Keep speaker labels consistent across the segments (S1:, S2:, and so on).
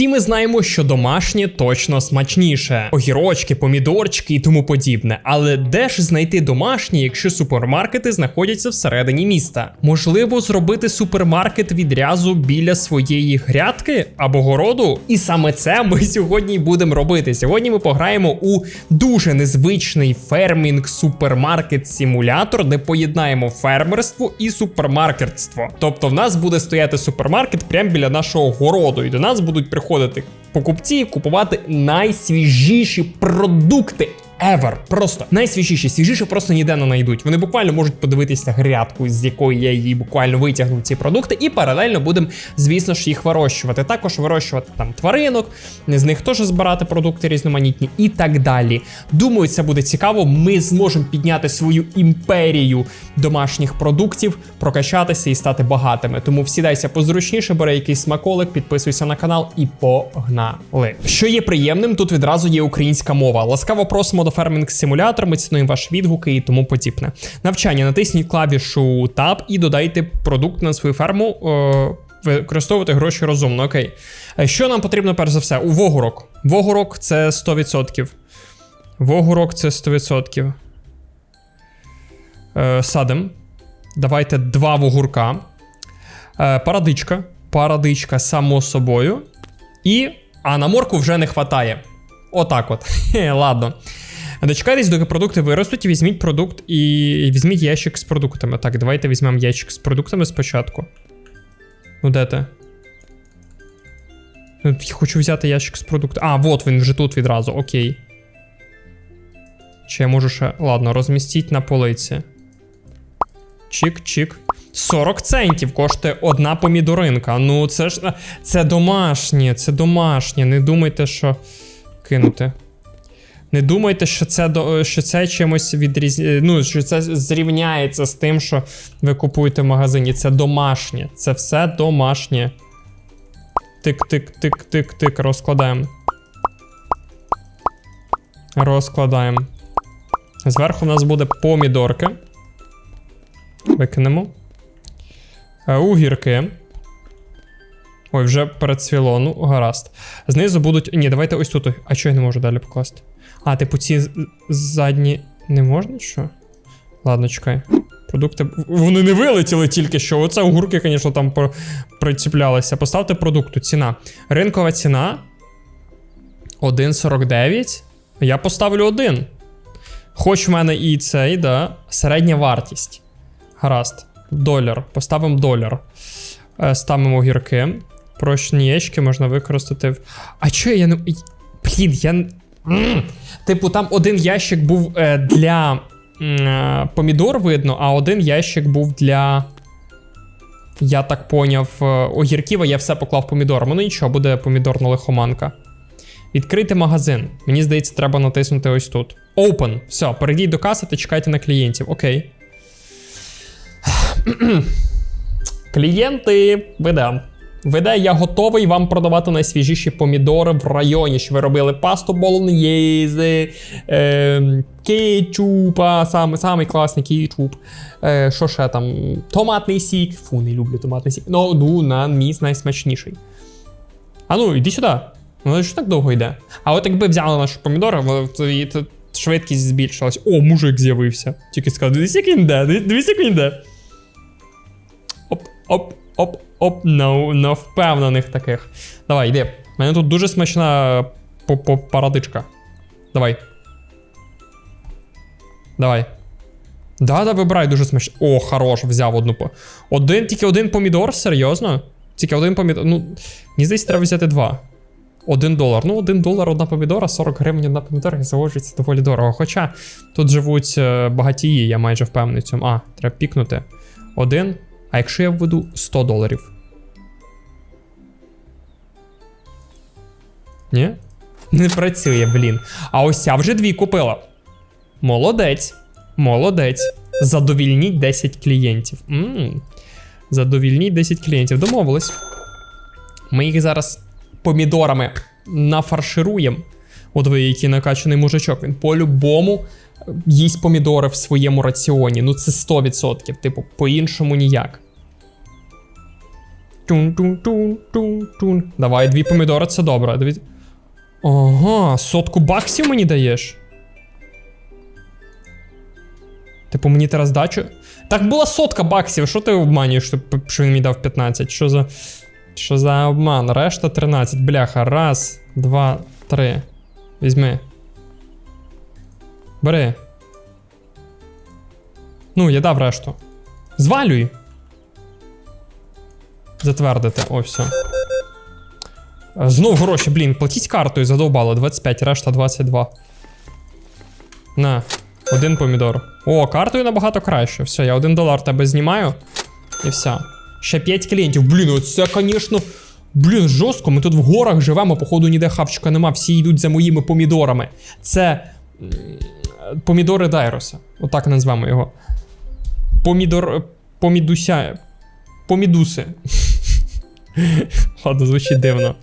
S1: Всі ми знаємо, що домашнє точно смачніше: огірочки, помідорчики і тому подібне. Але де ж знайти домашнє, якщо супермаркети знаходяться всередині міста? Можливо, зробити супермаркет відрязу біля своєї грядки або городу? І саме це ми сьогодні будемо робити. Сьогодні ми пограємо у дуже незвичний фермінг супермаркет симулятор, де поєднаємо фермерство і супермаркетство. Тобто, в нас буде стояти супермаркет прямо біля нашого городу, і до нас будуть приходити покупці купувати найсвіжіші продукти. Ever. Просто найсвіжіші, свіжіше просто ніде не знайдуть. Вони буквально можуть подивитися грядку, з якої я її буквально витягнув ці продукти, і паралельно будемо, звісно ж, їх вирощувати. Також вирощувати там тваринок, з них теж збирати продукти різноманітні і так далі. Думаю, це буде цікаво. Ми зможемо підняти свою імперію домашніх продуктів, прокачатися і стати багатими. Тому всідайся позручніше, бери якийсь смаколик, підписуйся на канал і погнали. Що є приємним, тут відразу є українська мова. Ласкаво просимо до Farming Simulator, ми цінуємо ваші відгуки і тому подібне. Навчання натисніть клавішу Tab і додайте продукт на свою ферму. Е Використовувати гроші розумно, окей. Е, Що нам потрібно перш за все? У вогорок. Вогорок це 100%. Вогорок це 100%. Е, садим. Давайте два вогурка. Парадичка. Парадичка, само собою. І. А на морку вже не хватає. Отак от. Ладно. Дочекайтесь, доки продукти виростуть, і візьміть продукт і візьміть ящик з продуктами. Так, давайте візьмемо ящик з продуктами спочатку. Ну, де ти? Ну, Я хочу взяти ящик з продуктами. А, от він вже тут відразу, окей. Чи я можу ще. Ладно, розмістіть на полиці. Чик-чик. 40 центів коштує одна помідоринка. Ну, це ж. Це домашнє, це домашнє. Не думайте, що. Кинути. Не думайте, що це до- що це чимось відріз... Ну, що це зрівняється з тим, що ви купуєте в магазині. Це домашнє. Це все домашнє. Тик-тик-тик-тик-тик. Розкладаємо. Розкладаємо. Зверху в нас буде помідорки. Викинемо. Е, Огірки. Ой, вже перецвіло, ну, гаразд. Знизу будуть. Ні, давайте ось тут. А чого я не можу далі покласти? А, типу, ці задні не можна що? Ладно, чекай. Продукти. Вони не вилетіли тільки що. Оце огурки, звісно, там приціплялися. Поставте продукту. Ціна. Ринкова ціна. 1,49. Я поставлю 1. Хоч в мене і цей, да. Середня вартість. Гаразд. Доляр. Поставимо доляр. Е, Ставимо огірки. Прощені ящики можна використати. в- А чого я не. Блін, я. Типу, там один ящик був е, для е, помідор, видно, а один ящик був для. Я так поняв, е, огірків, а я все поклав помідором. Ну нічого, буде помідорна лихоманка. Відкрити магазин. Мені здається, треба натиснути ось тут. Open. Все, перейдіть до каси та чекайте на клієнтів. Окей. Клієнти, веде. Веде, я готовий вам продавати найсвіжіші помідори в районі, що ви робили пасту болоньєзи, е, кетчупа, саме, самий класний кетчуп. Е, що ще там? Томатний сік. Фу, не люблю томатний сік. Ну, ну, на мій найсмачніший. А ну, іди сюди. Ну, що так довго йде? А от якби взяли наші помідори, то швидкість збільшилась. О, мужик з'явився. Тільки сказав, дивись, як він йде, дивись, як він йде. Оп, оп, оп, оп, на, на впевнених таких. Давай, йди. У мене тут дуже смачна парадичка. Давай. Давай. Да, да, вибирай дуже смачно. О, хорош, взяв одну. Один, тільки один помідор, серйозно? Тільки один помідор. Ну, мені здається, треба взяти два. Один долар. Ну, один долар одна помідора, 40 гривень одна помідора, і заводжується доволі дорого. Хоча тут живуть е, багатії, я майже впевнений в цьому. А, треба пікнути. Один. А якщо я введу 100 доларів? Ні? Не працює, блін. А ось ця вже дві купила. Молодець. Молодець. Задовільніть 10 клієнтів. м Задовільніть 10 клієнтів. Домовились. Ми їх зараз помідорами нафаршируємо. От ви, який накачаний мужичок, він по-любому їсть помідори в своєму раціоні. Ну, це 100%. Типу, по-іншому ніяк. Тун-тун-тун-тун-тун. Давай, дві помідори, це добре. Дві... Ага, сотку баксів мені даєш? Типу, мені треба здачу. Так була сотка баксів, що ти обманюєш, що він мені дав 15? Що за. Що за обман? Решта 13. Бляха. Раз, два, три. Візьми. Бери. Ну, я дав решту. Звалюй. Затвердити. О, все. Е, Знов гроші, блін, платіть картою, задовбало. 25, решта 22. На, один помідор. О, картою набагато краще. Все, я один долар тебе знімаю. І все. Ще 5 клієнтів. Блін, оце, звісно. Блін, жорстко. Ми тут в горах живемо, походу ніде хавчика нема. Всі йдуть за моїми помідорами. Це. Помідори Дайроса. Отак назвемо його. Помідор. Помідуся. Помідуси. Ладно, звучить дивно.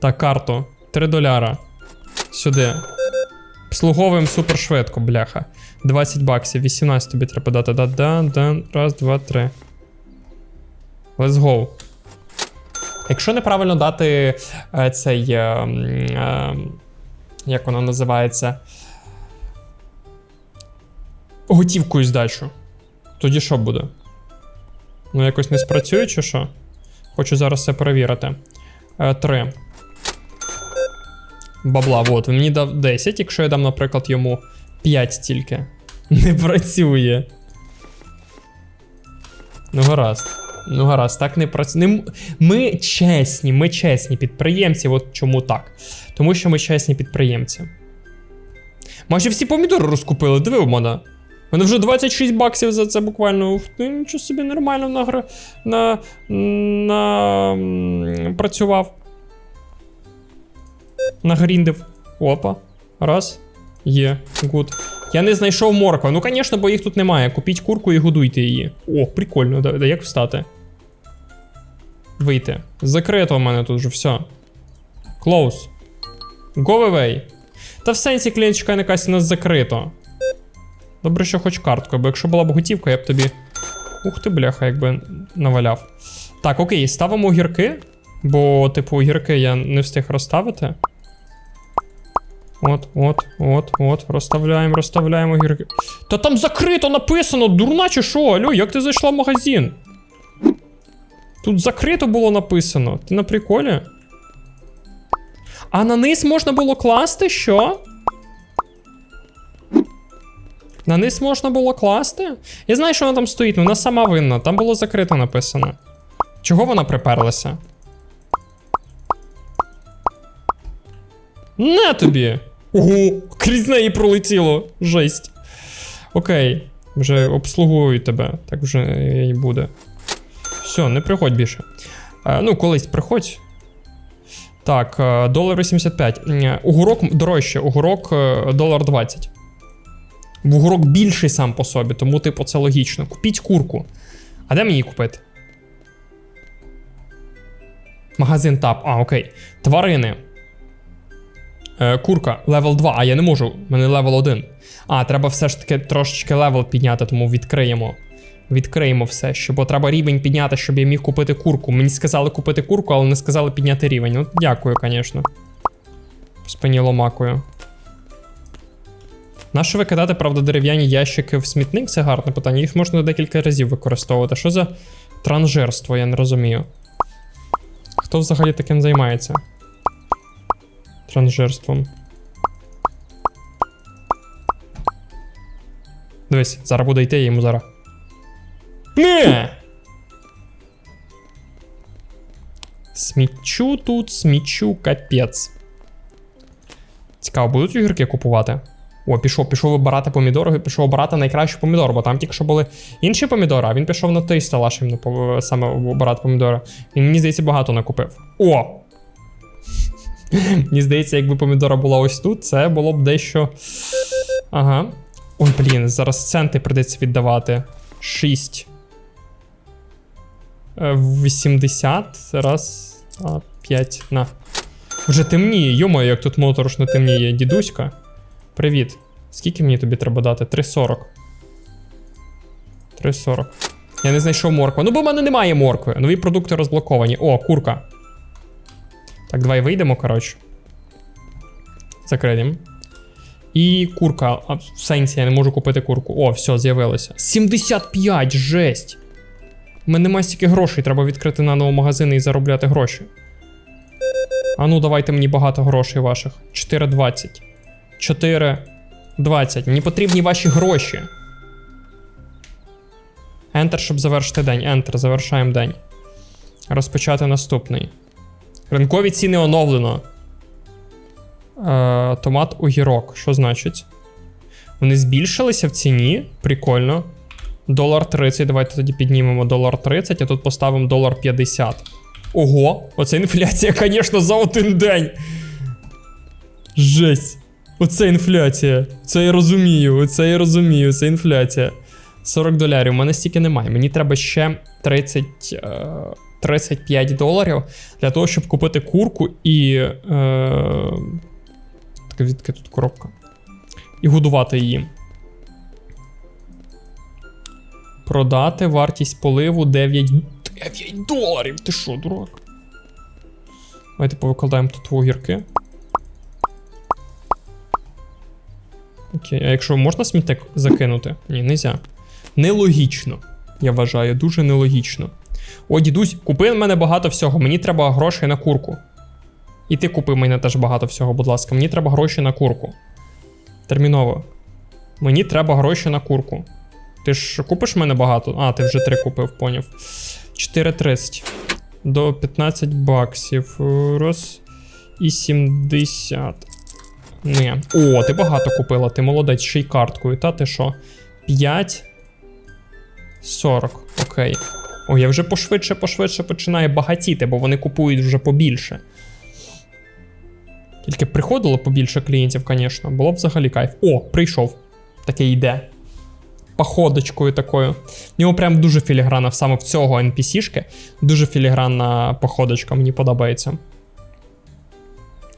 S1: Так, карту. 3 доляра. Сюди. Обслуговуємо супер швидко, бляха. 20 баксів, 18 тобі треба дати. Да-да-да. Раз, два, три. Let's go. Якщо неправильно дати е, цей. Е, е, як воно називається? Готівкою здачу. Тоді що буде? Ну, якось не спрацює, чи що? Хочу зараз це перевірити. Е, Три. Бабла, от, він мені дав 10, якщо я дам, наприклад, йому 5 тільки. Не працює. Ну, гаразд. Ну, гаразд, так не працює. Ми чесні, ми чесні підприємці. От чому так? Тому що ми чесні підприємці. Майже всі помідори розкупили, диви в мене. У мене вже 26 баксів за це буквально. Ух ти, нічого собі нормально награ... на... на... працював. Нагріндив. Опа. Раз. Є. Гуд. Я не знайшов морква. Ну, звісно, бо їх тут немає. Купіть курку і годуйте її. О, прикольно. Да, да як встати? Вийти. Закрито в мене тут вже все. Close. Go away. Та в сенсі клієнт чекає на касі нас закрито. Добре, що хоч картку, бо якщо була б готівка, я б тобі. Ух ти, бляха, якби наваляв. Так, окей, ставимо огірки. Бо, типу, огірки я не встиг розставити. От, от, от, от, розставляємо, розставляємо огірки. Та там закрито написано, дурна чи що? Алло, як ти зайшла в магазин? Тут закрито було написано. Ти на приколі? А на низ можна було класти що? На низ можна було класти? Я знаю, що вона там стоїть, вона сама винна. Там було закрито написано. Чого вона приперлася? На тобі! Ого, крізь неї пролетіло. Жесть. Окей, вже обслугую тебе, так вже і буде. Все, не приходь більше. Е, ну, колись приходь. Так, е, долар 85. М, Угорок дорожче, угорок е, долар 20. Угорок більший сам по собі, тому, типу, це логічно. Купіть курку. А де мені купити? Магазин тап. А, окей. Тварини. Е, курка, левел 2, а я не можу, в мене левел 1. А, треба все ж таки трошечки левел підняти, тому відкриємо. Відкриємо все, ще, бо треба рівень підняти, щоб я міг купити курку. Мені сказали купити курку, але не сказали підняти рівень. Ну, дякую, звісно. По спині ломакою. Нащо викидати, правда, дерев'яні ящики в смітник? Це гарне питання. Їх можна декілька разів використовувати. Що за транжирство, я не розумію. Хто взагалі таким займається? Транжирством. Дивись, зараз буде йти йому зараз. Не! Смічу тут, смічу, капець. Цікаво, будуть огірки купувати? О, пішов, пішов вибирати помідори, пішов обирати найкращий помідор, бо там тільки що були інші помідори, а він пішов на той стелаж іменно саме обирати помідори. Він мені здається багато накупив. О! Мені здається, якби помідора була ось тут, це було б дещо. Ага. Ой, блін, зараз центи придеться віддавати. 6. Е, 80. Раз. А, 5. На. Вже темніє. Йомо, як тут моторошно темніє. Дідуська. Привіт. Скільки мені тобі треба дати? 3,40. 3,40. Я не знайшов моркви. Ну, бо в мене немає моркви. Нові продукти розблоковані. О, курка. Так, давай вийдемо, коротше. Закриємо. І курка. А, в сенсі, я не можу купити курку. О, все, з'явилося. 75, жесть. У мене немає стільки грошей, треба відкрити наново магазини і заробляти гроші. А ну, давайте мені багато грошей ваших. 4,20. 4,20. Мені потрібні ваші гроші. Enter, щоб завершити день. Enter, завершаємо день. Розпочати наступний. Ринкові ціни оновлено. Е, томат огірок. Що значить? Вони збільшилися в ціні. Прикольно. Долар 30. Давайте тоді піднімемо долар 30, а тут поставимо долар 50. Ого, оце інфляція, звісно, за один день. Жесть. Оце інфляція. Це я розумію, оце я розумію, це інфляція. 40 доларів. У мене стільки немає. Мені треба ще 30, е, 35 доларів для того, щоб купити курку і. Е, так, звідки тут коробка? І годувати її. Продати вартість поливу 9. 9 доларів! Ти що, дурак? Давайте повикладаємо тут огірки. Окей, а якщо можна смітник закинути? Ні, нельзя. Нелогічно. Я вважаю, дуже нелогічно. О, дідусь, купи в мене багато всього. Мені треба грошей на курку. І ти купи мене теж багато всього, будь ласка. Мені треба гроші на курку. Терміново. Мені треба гроші на курку. Ти ж купиш мене багато? А, ти вже три купив, поняв. 4,30. До 15 баксів. Раз. І 70. Не. О, ти багато купила, ти молодець, ще й карткою, та ти що? 5. 40. Окей. О, я вже пошвидше, пошвидше починаю багатіти, бо вони купують вже побільше. Тільки приходило побільше клієнтів, звісно. Було б взагалі кайф. О, прийшов. Таке йде. Походочкою такою. В нього прям дуже філігранна, саме в цього NPC-шки. Дуже філігранна походочка, мені подобається.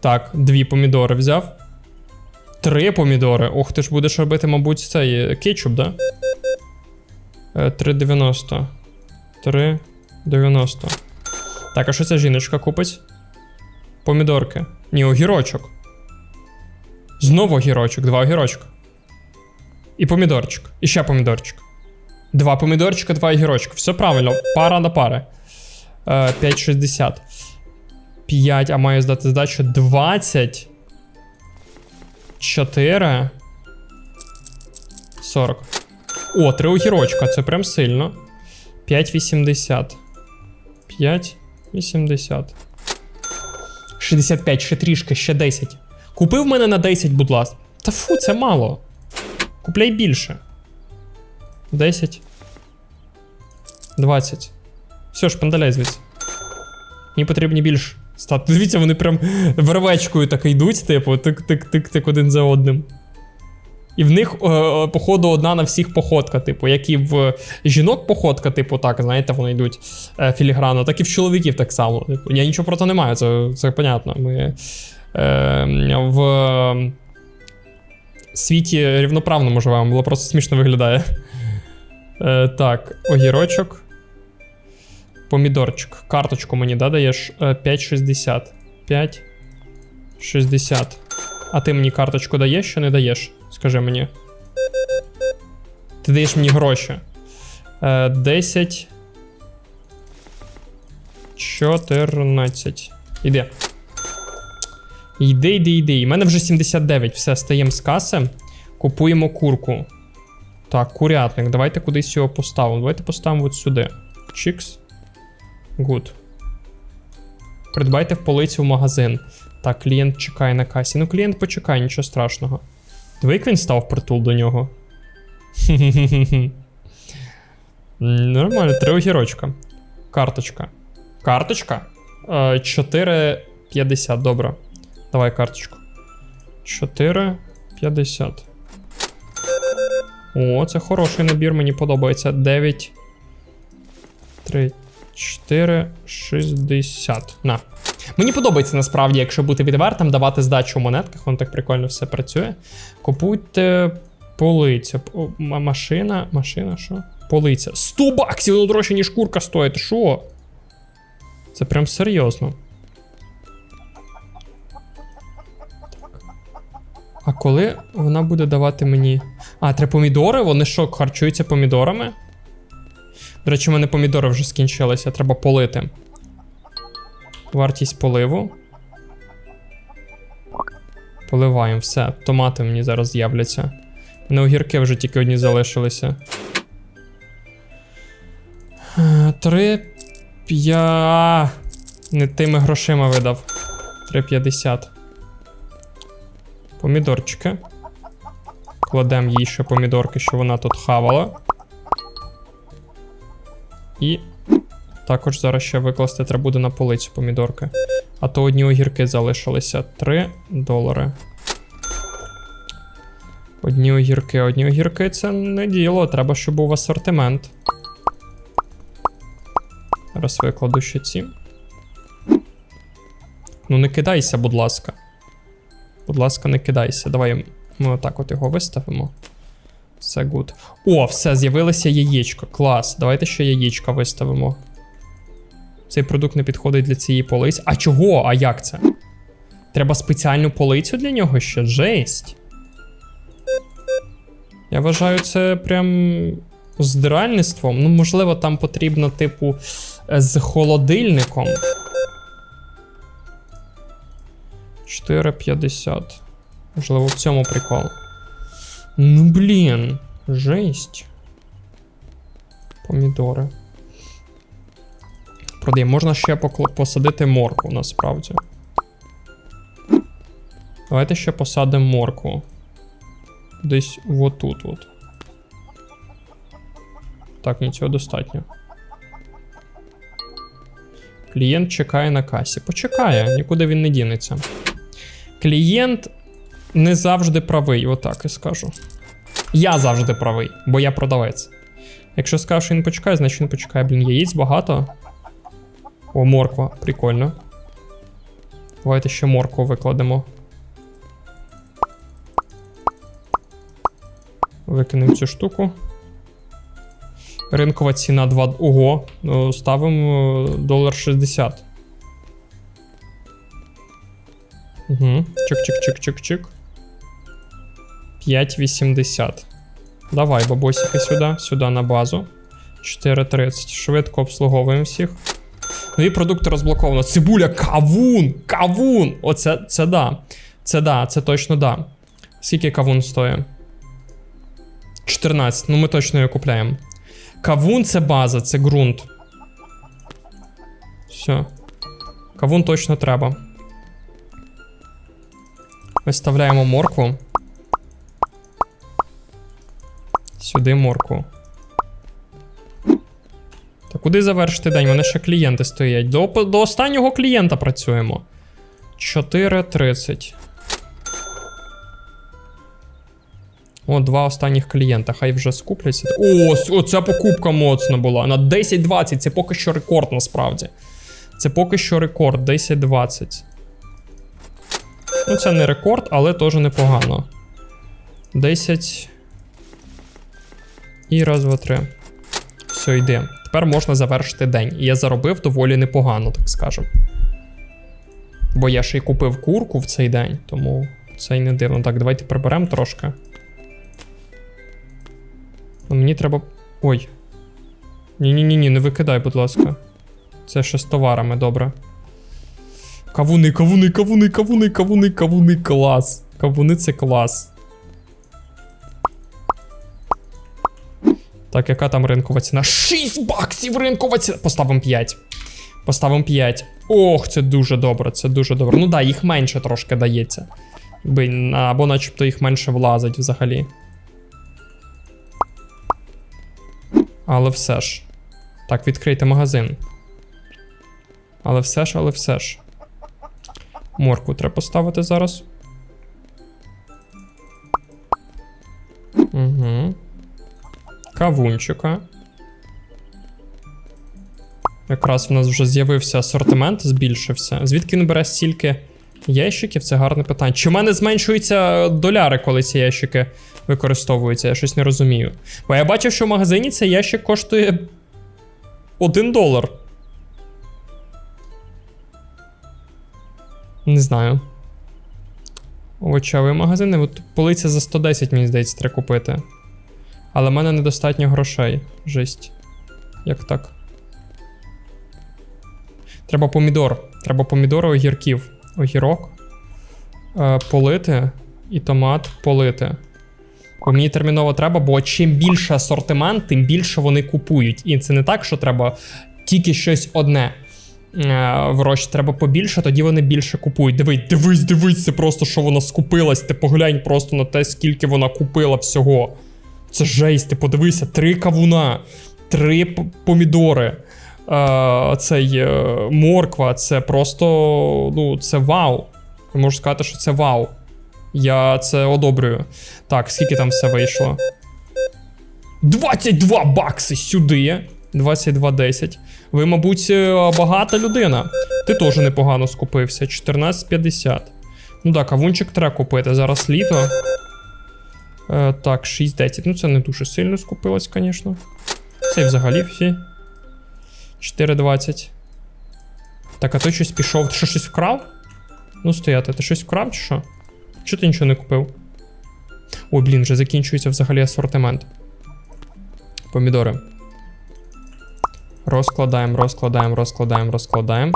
S1: Так, дві помідори взяв. Три помідори. Ох, ти ж будеш робити, мабуть, цей е, кетчуп, да? Е, 3,90. 3,90. Так, а що ця жіночка купить? Помідорки. Ні, огірочок. Знову огірочок, два огірочка. І помідорчик. І ще помідорчик. Два помідорчика, два огірочка. Все правильно, пара на пари. Е, 5,60. 5, а маю здати здачу 20. 4. 40. О, три огірочка, це прям сильно. 5,80. 5,80. 65, ще трішки, ще 10. Купив мене на 10, будь ласка. Та фу, це мало. Купляй більше. 10. 20. Все, шпандаляй звідси. Мені потрібні більше стати. Дивіться, вони прям вервечкою так йдуть, типу, тик-тик-тик-тик один за одним. І в них, е, е, походу, одна на всіх походка, типу, як і в жінок походка, типу, так, знаєте, вони йдуть е, філігранно, так і в чоловіків так само. Типу, я нічого проти не маю, це, це понятно. Ми е, в світі рівноправному живемо, було просто смішно виглядає. Е, так, огірочок. Помідорчик. Карточку мені да, даєш Е, 5,60. 5,60. А ти мені карточку даєш чи не даєш? Скажи мені. Ти даєш мені гроші. Е, 10. 14. Іди. Йди, йди, йди. У мене вже 79. Все, стаємо з каси. Купуємо курку. Так, курятник. Давайте кудись його поставимо. Давайте поставимо от сюди. Чікс. Гуд. Придбайте в полиці в магазин. Так, клієнт чекає на касі. Ну, клієнт почекає, нічого страшного. Диви, він став притул до нього. Нормально, три огірочка. Карточка. Карточка? Е, 4,50, добре. Давай карточку. 4,50. О, це хороший набір, мені подобається. 9. 3, 4, 60. На. Мені подобається насправді, якщо бути відвертим, давати здачу у монетках, воно так прикольно все працює. Купуйте полицю. О, машина, машина, що? полиця. 100 баксів, воно дорожче, ніж курка стоїть. Що? Це прям серйозно. А коли вона буде давати мені. А, треба помідори? Вони що, харчуються помідорами? До речі, у мене помідори вже скінчилися, треба полити. Вартість поливу. Поливаємо, все. Томати мені зараз з'являться. У огірки вже тільки одні залишилися. Е, Три. П'я. Не тими грошима видав. 3,50. Помідорчики. Кладемо їй ще помідорки, що вона тут хавала. І також зараз ще викласти треба буде на полицю помідорки. А то одні огірки залишилися. 3 долари. Одні огірки, одні огірки це не діло, треба, щоб був асортимент. Зараз викладу ще ці. Ну, не кидайся, будь ласка. Будь ласка, не кидайся. Давай ми отак от його виставимо. Все гуд. О, все, з'явилося яєчко. Клас. Давайте ще яєчка виставимо. Цей продукт не підходить для цієї полиці. А чого? А як це? Треба спеціальну полицю для нього ще? Жесть. Я вважаю, це прям здиральництвом. Ну, можливо, там потрібно, типу, з холодильником. 4,50. Можливо, в цьому прикол. Ну, блін, жесть. Помідори. Продаємо. Можна ще посадити моркву, насправді. Давайте ще посадимо моркву. Десь отут от. Так, мені цього достатньо. Клієнт чекає на касі. Почекає, нікуди він не дінеться. Клієнт не завжди правий, отак і скажу. Я завжди правий, бо я продавець. Якщо скажу, що він почекає, значить він почекає. Блін, яєць багато. О, морква, прикольно. Давайте ще моркву викладемо. Викинемо цю штуку. Ринкова ціна 2. Ого, ну, ставимо е, долар 60. Угу. Чик-чик-чик-чик-чик. 5,80. Давай, бабосики, сюди, сюди на базу. 4,30. Швидко обслуговуємо всіх. Нові продукти розблоковано. Цибуля, кавун! Кавун! Оце це да. Це да, це точно да. Скільки кавун стоїть? 14. Ну ми точно його купляємо. Кавун це база, це ґрунт. Все. Кавун точно треба. Виставляємо моркву. Сюди моркву. Та куди завершити день? У мене ще клієнти стоять. До, до останнього клієнта працюємо. 4.30. О, два останніх клієнта, хай вже скупляться. О, оця покупка моцна була. На 10-20. Це поки що рекорд насправді. Це поки що рекорд 10-20. Ну, це не рекорд, але теж непогано. 10. І раз, два, три. Все, йде. Тепер можна завершити день. І я заробив доволі непогано, так скажемо. Бо я ще й купив курку в цей день, тому це й не дивно. Так, давайте приберемо трошки. Ну, мені треба. Ой. Ні-ні-ні, ні, не викидай, будь ласка. Це ще з товарами, добре. Кавуни, кавуни, кавуни, кавуни, кавуни, кавуни, клас. Кавуни це клас. Так, яка там ринкова ціна? 6 баксів ринкова ціна. Поставимо 5. Поставимо 5. Ох, це дуже добре, це дуже добре. Ну да, їх менше трошки дається. Або начебто їх менше влазить взагалі. Але все ж. Так, відкрийте магазин. Але все ж, але все ж. Морку треба поставити зараз. Угу. Кавунчика. Якраз в нас вже з'явився асортимент, збільшився. Звідки він бере стільки Ящиків це гарне питання. Чи в мене зменшуються доляри, коли ці ящики використовуються? Я щось не розумію. Бо я бачив, що в магазині цей ящик коштує 1 долар. Не знаю. Овочевий магазин, от полиця за 110, мені здається, треба купити. Але в мене недостатньо грошей. Жесть. Як так? Треба помідор. Треба помідори огірків. Огірок. Е, полити. І томат полити. Бо мені терміново треба, бо чим більше асортимент, тим більше вони купують. І це не так, що треба тільки щось одне. е, Врощ треба побільше, тоді вони більше купують. Дивись, дивись, дивись, це просто що вона скупилась. Ти поглянь просто на те, скільки вона купила всього. Це жесть, ти подивися, три кавуна, три помідори. Е, цей е, морква, це просто. Ну, це вау. Я можу сказати, що це вау. Я це одобрюю. Так, скільки там все вийшло? 22 бакси сюди. 22,10. Ви, мабуть, е, багата людина. Ти теж непогано скупився. 14,50. Ну так, кавунчик треба купити. Зараз літо. Е, так, 6,10. Ну, це не дуже сильно скупилось, звісно. Це взагалі всі. 4,20. Так, а той щось пішов. Ти що щось вкрав? Ну, стояти, ти щось вкрав чи що? Чого ти нічого не купив? Ой, блін, вже закінчується взагалі асортимент. Помідори. Розкладаємо, розкладаємо, розкладаємо, розкладаємо.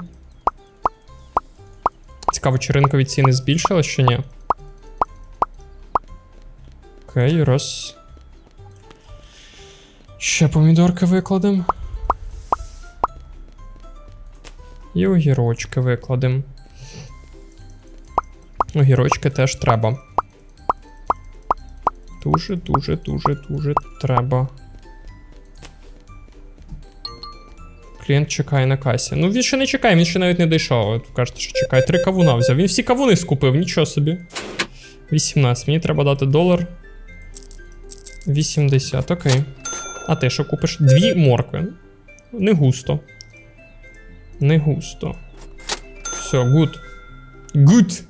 S1: Цікаво, чи ринкові ціни збільшились чи ні? Окей, раз. Ще помідорки викладемо. І огірочки викладемо. Огірочки теж треба. Дуже, дуже, дуже, дуже треба. Клієнт чекає на касі. Ну він ще не чекає, він ще навіть не дійшов. От кажете, що чекає. Три кавуна взяв. Він всі кавуни скупив, нічого собі. 18. Мені треба дати долар. 80, окей. А ти що купиш? Дві моркви. Не густо. Не густо. Все, гуд. Гуд.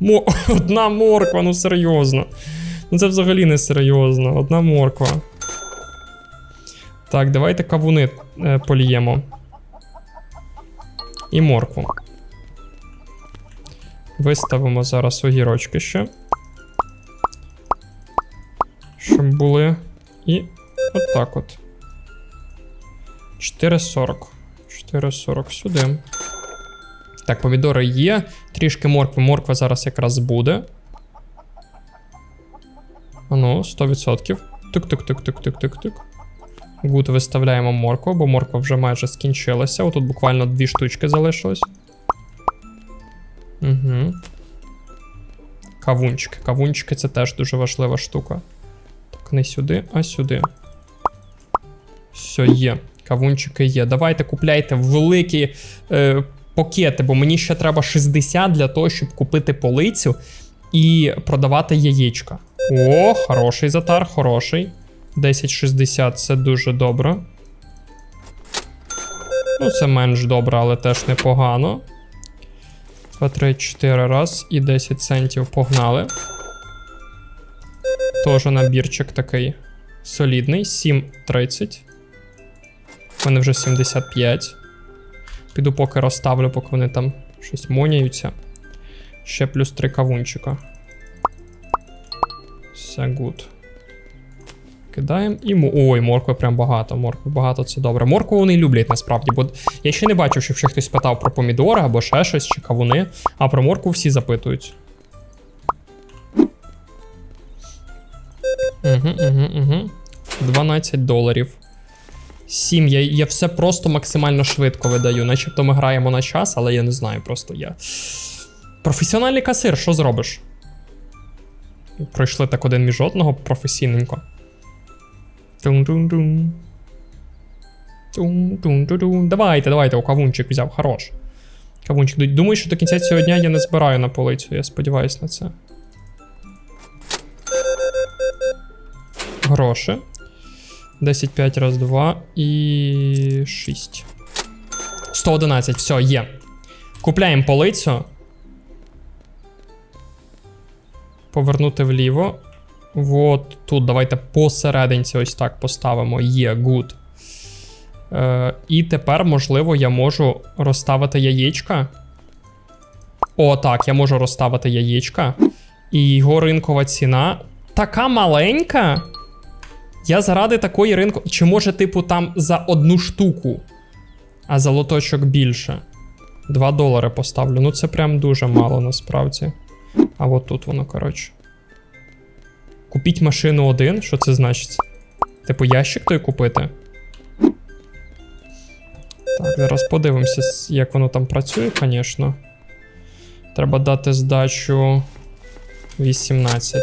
S1: Мо... Одна морква, ну серйозно. Ну це взагалі не серйозно. Одна морква. Так, давайте кавуни е, поліємо. І моркву. Виставимо зараз огірочки ще. Щоб були. І от от. 4,40. 4,40 сюди. Так, помідори є. Трішки моркви. Морква зараз якраз буде. Ану, 100%. Тук-тук-тук-тук-тук-тук-тук. Гуд виставляємо моркву, бо морква вже майже скінчилася. Отут буквально дві штучки залишилось. Угу. Кавунчики. Кавунчики це теж дуже важлива штука. Так, не сюди, а сюди. Все, є. Кавунчики є. Давайте купляйте великі е, пакети, бо мені ще треба 60 для того, щоб купити полицю і продавати яєчка. О, хороший затар, хороший. 10,60 це дуже добре. Ну, це менш добре, але теж непогано. 2, 3, 4 раз і 10 центів погнали. Тоже набірчик такий солідний. 7,30. У мене вже 75. Піду поки розставлю, поки вони там щось моняються. Ще плюс 3 кавунчика. Все гуд. Кидаємо і. Ой, моркви прям багато. Моркви багато це добре. Моркву вони люблять насправді, бо я ще не бачив, щоб ще хтось питав про помідори або ще щось, чи кавуни, а про моркву всі запитують. Угу, угу, угу. 12 доларів. 7. Я, я все просто максимально швидко видаю. Начебто ми граємо на час, але я не знаю, просто я. Професіональний касир, що зробиш? Пройшли так один між одного професійненько. Тун-тун-тун. Тун-тун-тун-тун. Давайте, давайте, у кавунчик взяв, хорош. Кавунчик. Думаю, що до кінця цього дня я не збираю на полицю, я сподіваюся на це. Гроші. 10, 5, раз, 2 і 6. 111, все, є. Купляємо полицю. Повернути вліво. От тут давайте посерединці ось так поставимо. Є, good. Е, і тепер, можливо, я можу розставити яєчка. О, так, я можу розставити яєчка. І його ринкова ціна така маленька. Я заради такої ринку. Чи може, типу, там за одну штуку, а за лоточок більше. 2 долари поставлю. Ну, це прям дуже мало насправді. А от тут воно, коротше. Купіть машину один. Що це значить? Типу, ящик той купити. Так, зараз подивимося, як воно там працює, звісно. Треба дати здачу 18.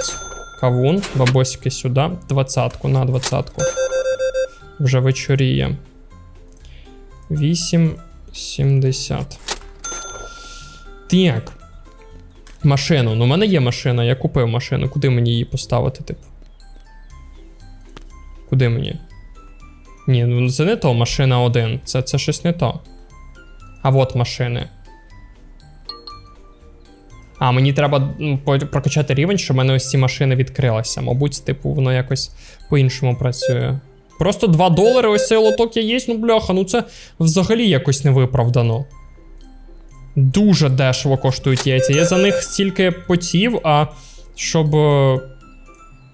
S1: Кавун, бабосики сюди. Двадцятку на двадцятку. Вже вечоріє. 8,70. Так. Машину. Ну, у мене є машина, я купив машину. Куди мені її поставити, типу? Куди мені? Ні, ну це не то машина 1. Це, це щось не то. А от машини. А, мені треба ну, прокачати рівень, щоб в мене ось ці машини відкрилися. Мабуть, типу, воно якось по-іншому працює. Просто 2 долари, ось цей лоток я є, ну бляха, ну це взагалі якось не виправдано. Дуже дешево коштують яйця. Я за них стільки потів, а щоб е,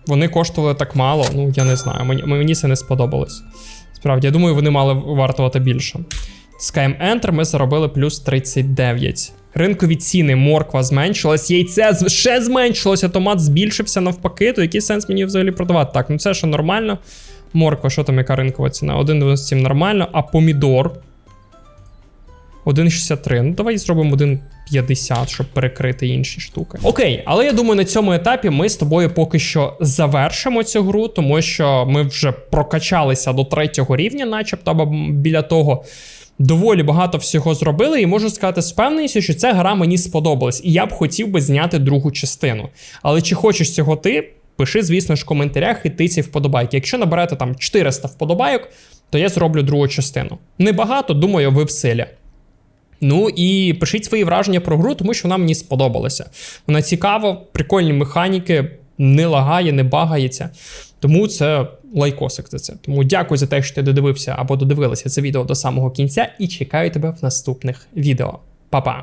S1: вони коштували так мало, ну я не знаю. Мені, мені це не сподобалось. Справді, я думаю, вони мали вартувати більше. Скаємо Enter, ми заробили плюс 39. Ринкові ціни морква зменшилась, яйце ще зменшилося, томат збільшився навпаки. То який сенс мені взагалі продавати? Так, ну це ще нормально. Морква, що там, яка ринкова ціна? 1,97 нормально, а помідор 1,63. Ну, давай зробимо 1,50, щоб перекрити інші штуки. Окей, але я думаю, на цьому етапі ми з тобою поки що завершимо цю гру, тому що ми вже прокачалися до третього рівня, начебто, або біля того. Доволі багато всього зробили, і можу сказати з певністю, що ця гра мені сподобалась, і я б хотів би зняти другу частину. Але чи хочеш цього ти? Пиши, звісно ж, в коментарях і тиці вподобайки. Якщо наберете там 400 вподобайок, то я зроблю другу частину. Небагато, думаю, ви в силі. Ну і пишіть свої враження про гру, тому що вона мені сподобалася. Вона цікава, прикольні механіки, не лагає, не багається. Тому це лайкосик за це. Тому дякую за те, що ти додивився або додивилася це відео до самого кінця, і чекаю тебе в наступних відео. Па-па!